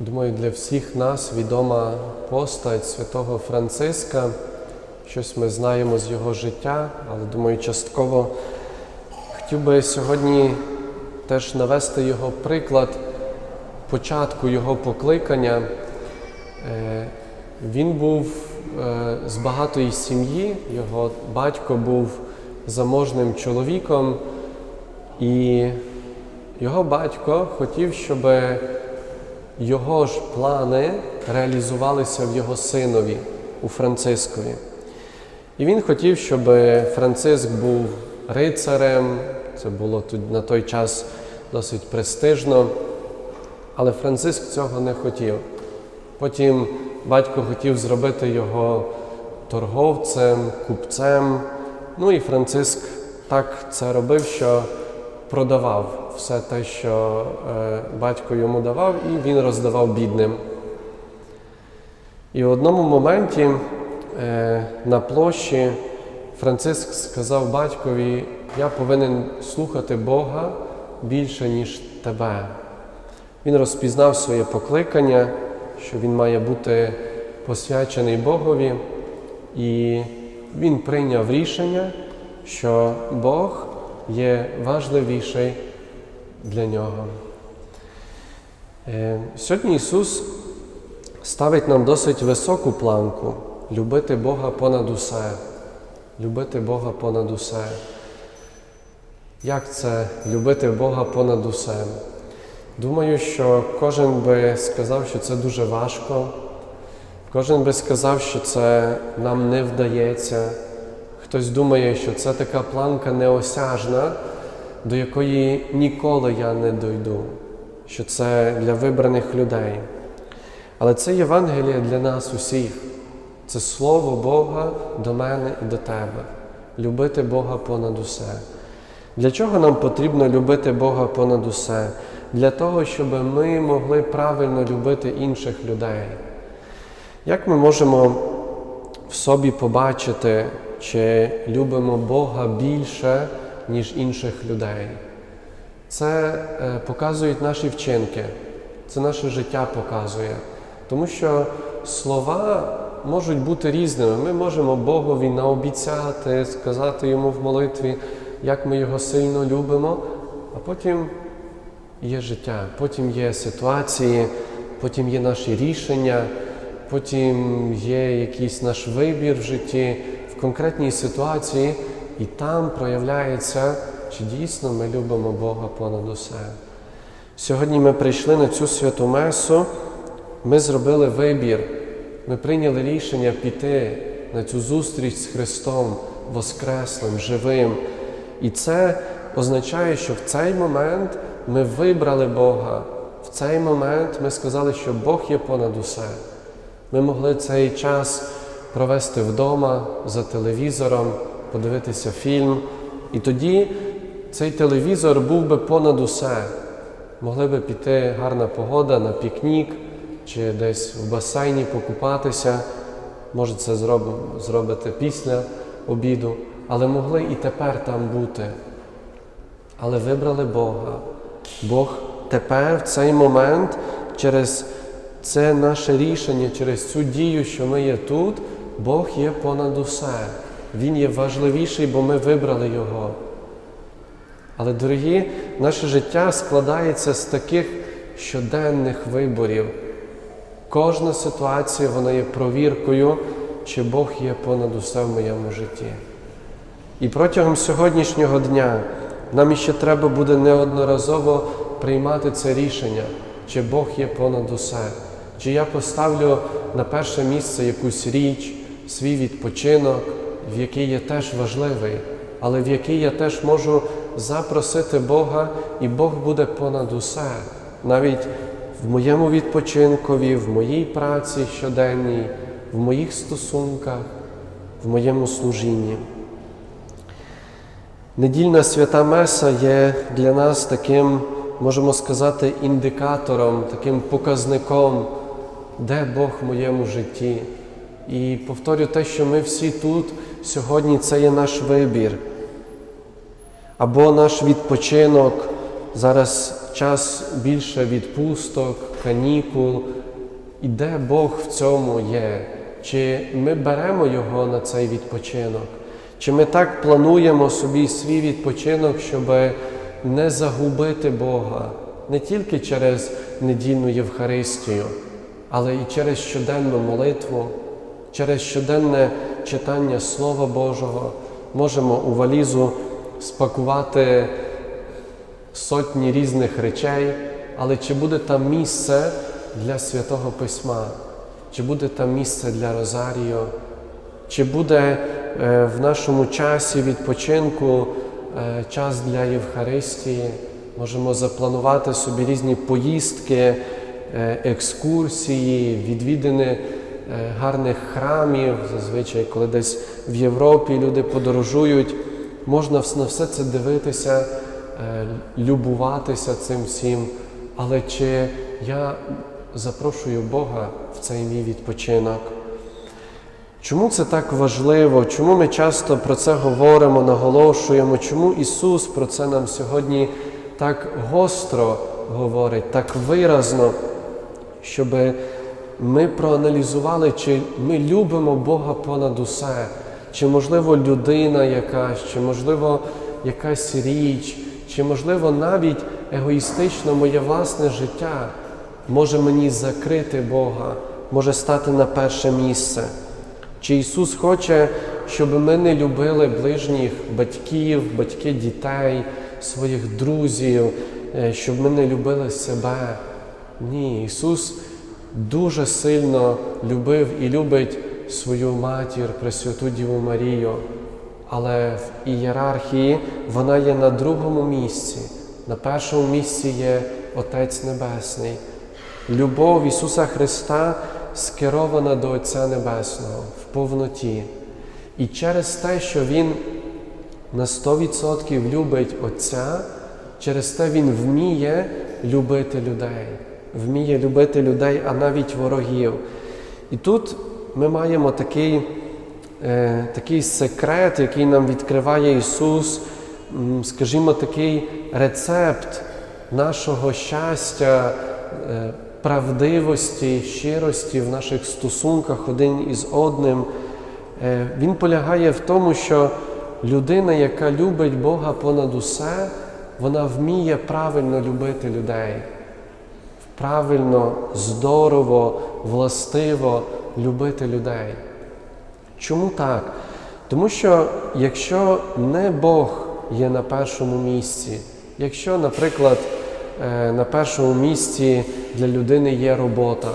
Думаю, для всіх нас відома постать святого Франциска. Щось ми знаємо з його життя, але думаю, частково хотів би сьогодні теж навести його приклад початку його покликання. Е, Він був е, з багатої сім'ї, його батько був заможним чоловіком, і його батько хотів, щоб його ж плани реалізувалися в його синові, у Францискові. І він хотів, щоб Франциск був рицарем, це було на той час досить престижно, але Франциск цього не хотів. Потім батько хотів зробити його торговцем, купцем. Ну і Франциск так це робив, що продавав все те, що е, батько йому давав, і він роздавав бідним. І в одному моменті е, на площі Франциск сказав батькові: Я повинен слухати Бога більше, ніж тебе. Він розпізнав своє покликання, що він має бути посвячений Богові, і він прийняв рішення, що Бог є важливіший для нього. Е, Сьогодні Ісус ставить нам досить високу планку любити Бога понад усе. Любити Бога понад усе. Як це любити Бога понад усе? Думаю, що кожен би сказав, що це дуже важко. Кожен би сказав, що це нам не вдається. Хтось думає, що це така планка неосяжна, до якої ніколи я не дойду, що це для вибраних людей. Але це Євангеліє для нас усіх. Це Слово Бога до мене і до тебе. Любити Бога понад усе. Для чого нам потрібно любити Бога понад усе? Для того, щоб ми могли правильно любити інших людей. Як ми можемо в собі побачити, чи любимо Бога більше, ніж інших людей? Це е, показують наші вчинки, це наше життя показує. Тому що слова можуть бути різними. Ми можемо Богові наобіцяти, сказати йому в молитві, як ми його сильно любимо, а потім є життя, потім є ситуації, потім є наші рішення, потім є якийсь наш вибір в житті в конкретній ситуації, і там проявляється, чи дійсно ми любимо Бога понад усе. Сьогодні ми прийшли на цю святу месу, ми зробили вибір, ми прийняли рішення піти на цю зустріч з Христом Воскреслим, живим. І це означає, що в цей момент ми вибрали Бога. В цей момент ми сказали, що Бог є понад усе. Ми могли цей час провести вдома за телевізором, подивитися фільм. І тоді цей телевізор був би понад усе. Могли би піти гарна погода на пікнік чи десь в басейні покупатися. Може, це зроб- зробити після обіду, але могли і тепер там бути. Але вибрали Бога. Бог тепер, в цей момент, через це наше рішення, через цю дію, що ми є тут, Бог є понад усе. Він є важливіший, бо ми вибрали Його. Але, дорогі, наше життя складається з таких щоденних виборів. Кожна ситуація вона є провіркою, чи Бог є понад усе в моєму житті. І протягом сьогоднішнього дня нам іще треба буде неодноразово приймати це рішення, чи Бог є понад усе, чи я поставлю на перше місце якусь річ, свій відпочинок, в який я теж важливий, але в який я теж можу запросити Бога, і Бог буде понад усе, навіть в моєму відпочинкові, в моїй праці щоденній, в моїх стосунках, в моєму служінні. Недільна свята Меса є для нас таким, можемо сказати, індикатором, таким показником, де Бог в моєму житті. І повторю те, що ми всі тут сьогодні це є наш вибір. Або наш відпочинок, зараз час більше відпусток, канікул. І де Бог в цьому є? Чи ми беремо Його на цей відпочинок? Чи ми так плануємо собі свій відпочинок, щоб не загубити Бога не тільки через недільну Євхаристію, але і через щоденну молитву, через щоденне читання Слова Божого можемо у валізу спакувати сотні різних речей, але чи буде там місце для святого Письма, чи буде там місце для Розаріо, чи буде е, в нашому часі відпочинку е, час для Євхаристії, можемо запланувати собі різні поїздки, е, екскурсії, відвідини гарних храмів. Зазвичай, коли десь в Європі люди подорожують, можна на все це дивитися, е, любуватися цим всім. Але чи я запрошую Бога в цей мій відпочинок? Чому це так важливо? Чому ми часто про це говоримо, наголошуємо? Чому Ісус про це нам сьогодні так гостро говорить, так виразно, щоб ми проаналізували, чи ми любимо Бога понад усе, чи можливо людина якась, чи можливо якась річ, чи можливо навіть егоїстично моє власне життя може мені закрити Бога, може стати на перше місце. Чи Ісус хоче, щоб ми не любили ближніх батьків, батьки дітей, своїх друзів, е, щоб ми не любили себе? Ні, Ісус дуже сильно любив і любить свою матір, Пресвяту Діву Марію, але в ієрархії вона є на другому місці. На першому місці є Отець Небесний. Любов Ісуса Христа скерована до Отця Небесного в повноті. І через те, що Він на 100% любить Отця, через те Він вміє любити людей, вміє любити людей, а навіть ворогів. І тут ми маємо такий, е, такий секрет, який нам відкриває Ісус, скажімо, такий рецепт нашого щастя. е, правдивості, щирості в наших стосунках один із одним, е, він полягає в тому, що людина, яка любить Бога понад усе, вона вміє правильно любити людей, правильно, здорово, властиво любити людей. Чому так? Тому що якщо не Бог є на першому місці, якщо, наприклад, е, на першому місці для людини є робота,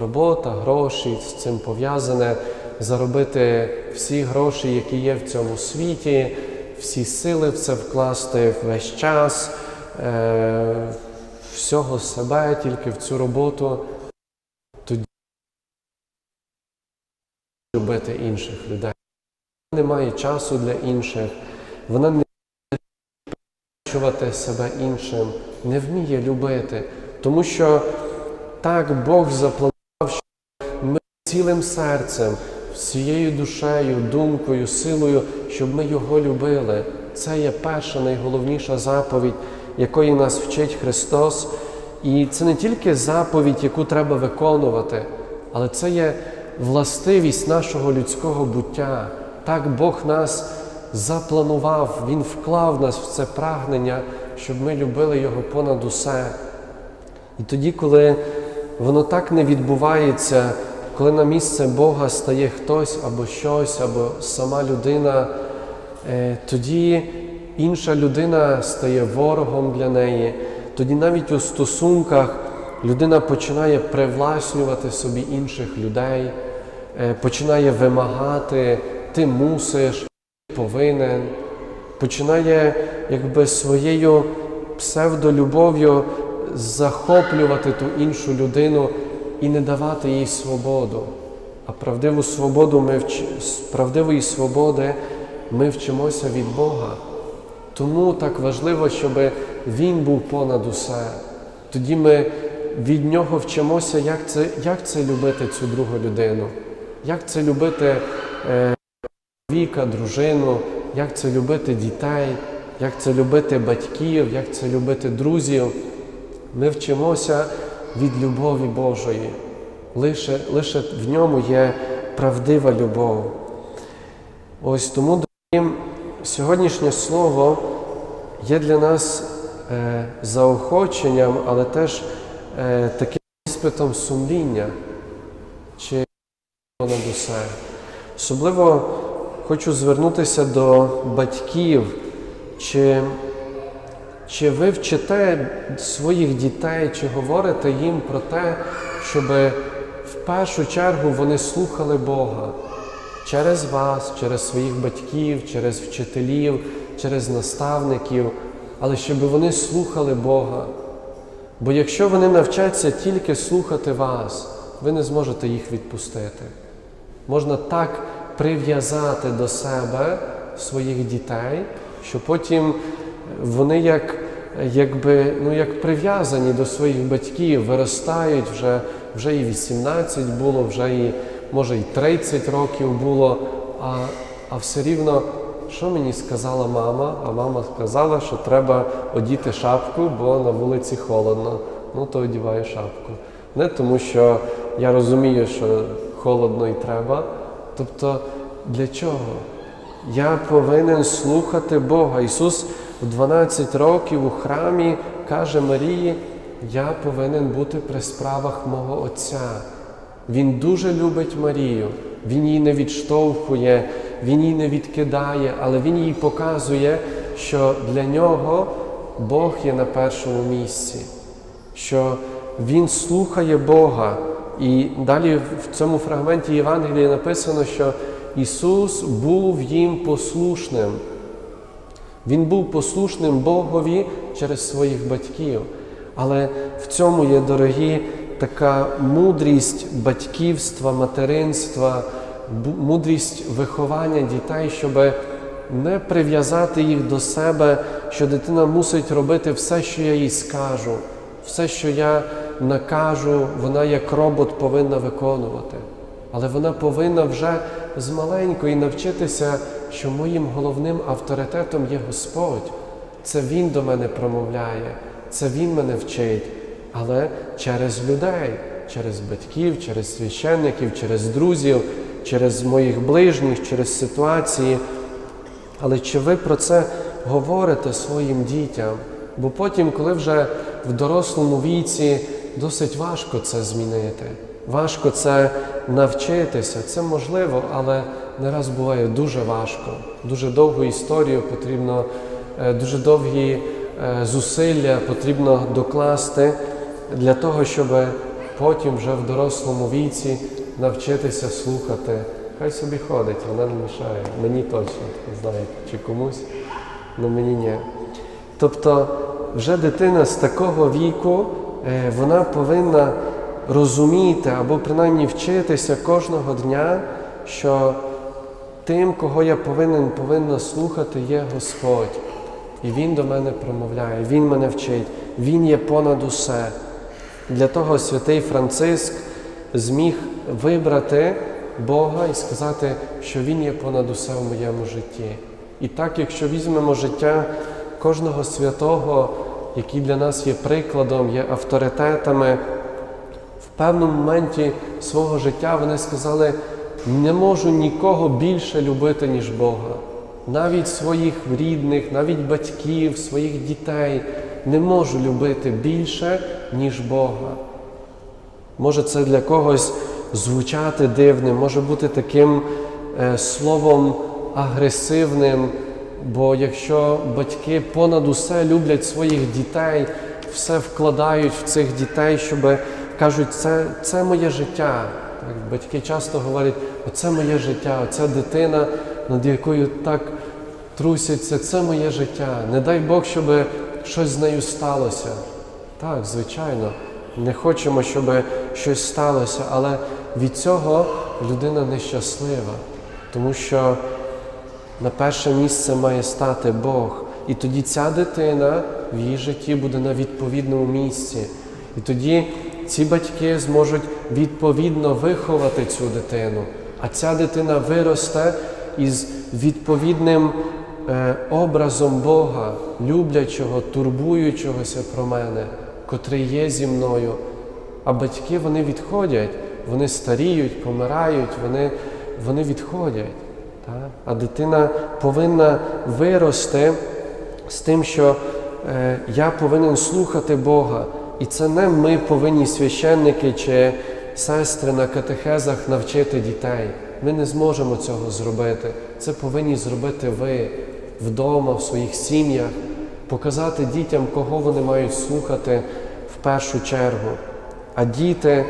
робота, гроші, з цим пов'язане, заробити всі гроші, які є в цьому світі, всі сили в це вкласти весь час, е, всього себе тільки в цю роботу, тоді любити інших людей. Вона не має часу для інших, вона не вміє себе іншим, не вміє любити. Тому що так Бог запланував, що ми цілим серцем, всією душею, думкою, силою, щоб ми Його любили. Це є перша найголовніша заповідь, якої нас вчить Христос. І це не тільки заповідь, яку треба виконувати, але це є властивість нашого людського буття. Так Бог нас запланував, Він вклав нас в це прагнення, щоб ми любили Його понад усе. І тоді, коли воно так не відбувається, коли на місце Бога стає хтось або щось, або сама людина, е, тоді інша людина стає ворогом для неї. Тоді навіть у стосунках людина починає привласнювати собі інших людей, е, починає вимагати, ти мусиш, ти повинен, починає якби своєю псевдолюбов'ю захоплювати ту іншу людину і не давати їй свободу. А правдиву свободу ми вч... правдивої свободи ми вчимося від Бога. Тому так важливо, щоб Він був понад усе. Тоді ми від нього вчимося, як це, як це любити цю другу людину, як це любити е, чоловіка, дружину, як це любити дітей, як це любити батьків, як це любити друзів. Ми вчимося від любові Божої. Лише, лише в ньому є правдива любов. Ось тому, сьогоднішнє слово є для нас е, заохоченням, але теж е, таким іспитом сумління, чи понад усе. Особливо хочу звернутися до батьків, чи, чи ви вчите своїх дітей, чи говорите їм про те, щоб в першу чергу вони слухали Бога через вас, через своїх батьків, через вчителів, через наставників, але щоб вони слухали Бога. Бо якщо вони навчаться тільки слухати вас, ви не зможете їх відпустити. Можна так прив'язати до себе своїх дітей, що потім вони як, якби, ну, як прив'язані до своїх батьків, виростають вже, вже і 18 було, вже і може і 30 років було, а, а все рівно, що мені сказала мама? А мама сказала, що треба одіти шапку, бо на вулиці холодно. Ну то одіваю шапку. Не тому, що я розумію, що холодно і треба. Тобто для чого? Я повинен слухати Бога. Ісус в 12 років у храмі каже Марії, я повинен бути при справах мого Отця. Він дуже любить Марію, Він її не відштовхує, Він її не відкидає, але Він їй показує, що для нього Бог є на першому місці, що Він слухає Бога. І далі в цьому фрагменті Євангелія написано, що Ісус був їм послушним. Він був послушним Богові через своїх батьків. Але в цьому є, дорогі, така мудрість батьківства, материнства, мудрість виховання дітей, щоб не прив'язати їх до себе, що дитина мусить робити все, що я їй скажу, все, що я накажу, вона як робот повинна виконувати. Але вона повинна вже з маленької навчитися, що моїм головним авторитетом є Господь. Це Він до мене промовляє, це Він мене вчить, але через людей, через батьків, через священників, через друзів, через моїх ближніх, через ситуації. Але чи ви про це говорите своїм дітям? Бо потім, коли вже в дорослому віці досить важко це змінити, важко це навчитися, це можливо, але не раз буває дуже важко. Дуже довгу історію потрібно, е, дуже довгі е, зусилля потрібно докласти для того, щоб потім вже в дорослому віці навчитися слухати. Хай собі ходить, вона не мішає. Мені точно, не чи комусь, але мені ні. Тобто, вже дитина з такого віку, е, вона повинна розуміти або принаймні вчитися кожного дня, що тим, кого я повинен, повинна слухати, є Господь. І Він до мене промовляє, Він мене вчить, Він є понад усе. Для того святий Франциск зміг вибрати Бога і сказати, що Він є понад усе в моєму житті. І так, якщо візьмемо життя кожного святого, який для нас є прикладом, є авторитетами, в певному моменті свого життя вони сказали, не можу нікого більше любити, ніж Бога. Навіть своїх рідних, навіть батьків, своїх дітей не можу любити більше, ніж Бога. Може це для когось звучати дивним, може бути таким е, словом агресивним, бо якщо батьки понад усе люблять своїх дітей, все вкладають в цих дітей, щоб кажуть, це, це моє життя. Так, батьки часто говорять, оце моє життя, оця дитина, над якою так трусяться, це моє життя. Не дай Бог, щоб щось з нею сталося. Так, звичайно, не хочемо, щоб щось сталося, але від цього людина нещаслива, тому що на перше місце має стати Бог. І тоді ця дитина в її житті буде на відповідному місці. І тоді ці батьки зможуть відповідно виховати цю дитину, а ця дитина виросте із відповідним е, образом Бога, люблячого, турбуючогося про мене, котрий є зі мною. А батьки вони відходять, вони старіють, помирають, вони, вони відходять. Так? А дитина повинна вирости з тим, що е, я повинен слухати Бога. І це не ми повинні священники чи сестри на катехезах навчити дітей. Ми не зможемо цього зробити. Це повинні зробити ви вдома, в своїх сім'ях, показати дітям, кого вони мають слухати в першу чергу. А діти,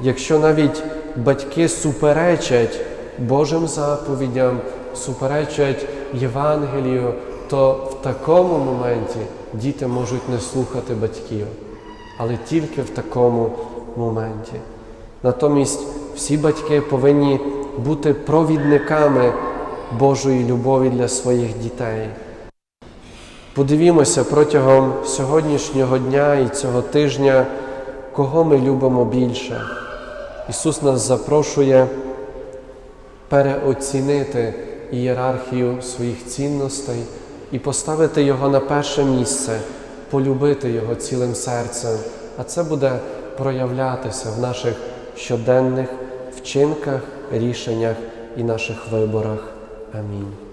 якщо навіть батьки суперечать Божим заповідям, суперечать Євангелію, то в такому моменті діти можуть не слухати батьків, але тільки в такому моменті. Натомість всі батьки повинні бути провідниками Божої любові для своїх дітей. Подивімося протягом сьогоднішнього дня і цього тижня, кого ми любимо більше. Ісус нас запрошує переоцінити ієрархію своїх цінностей і поставити Його на перше місце, полюбити Його цілим серцем. А це буде проявлятися в наших щоденних вчинках, рішеннях і наших виборах. Амінь.